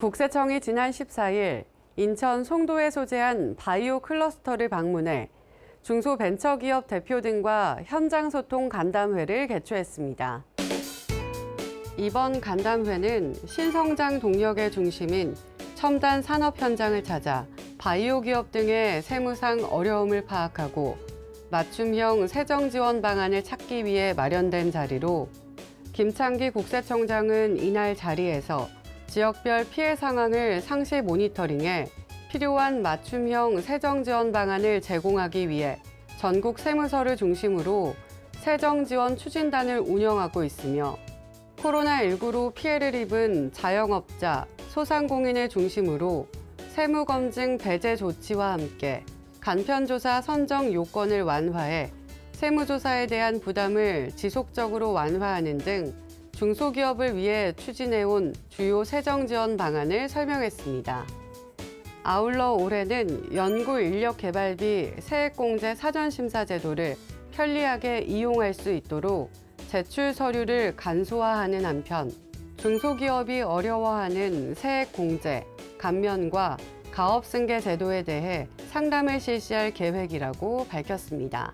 국세청이 지난 14일 인천 송도에 소재한 바이오 클러스터를 방문해 중소벤처기업 대표 등과 현장 소통 간담회를 개최했습니다. 이번 간담회는 신성장 동력의 중심인 첨단 산업 현장을 찾아 바이오 기업 등의 세무상 어려움을 파악하고 맞춤형 세정 지원 방안을 찾기 위해 마련된 자리로 김창기 국세청장은 이날 자리에서 지역별 피해 상황을 상시 모니터링해 필요한 맞춤형 세정 지원 방안을 제공하기 위해 전국 세무서를 중심으로 세정 지원 추진단을 운영하고 있으며 코로나19로 피해를 입은 자영업자, 소상공인을 중심으로 세무검증 배제 조치와 함께 간편조사 선정 요건을 완화해 세무조사에 대한 부담을 지속적으로 완화하는 등 중소기업을 위해 추진해온 주요 세정 지원 방안을 설명했습니다. 아울러 올해는 연구 인력 개발비 세액공제 사전심사 제도를 편리하게 이용할 수 있도록 제출 서류를 간소화하는 한편 중소기업이 어려워하는 세액공제, 감면과 가업승계 제도에 대해 상담을 실시할 계획이라고 밝혔습니다.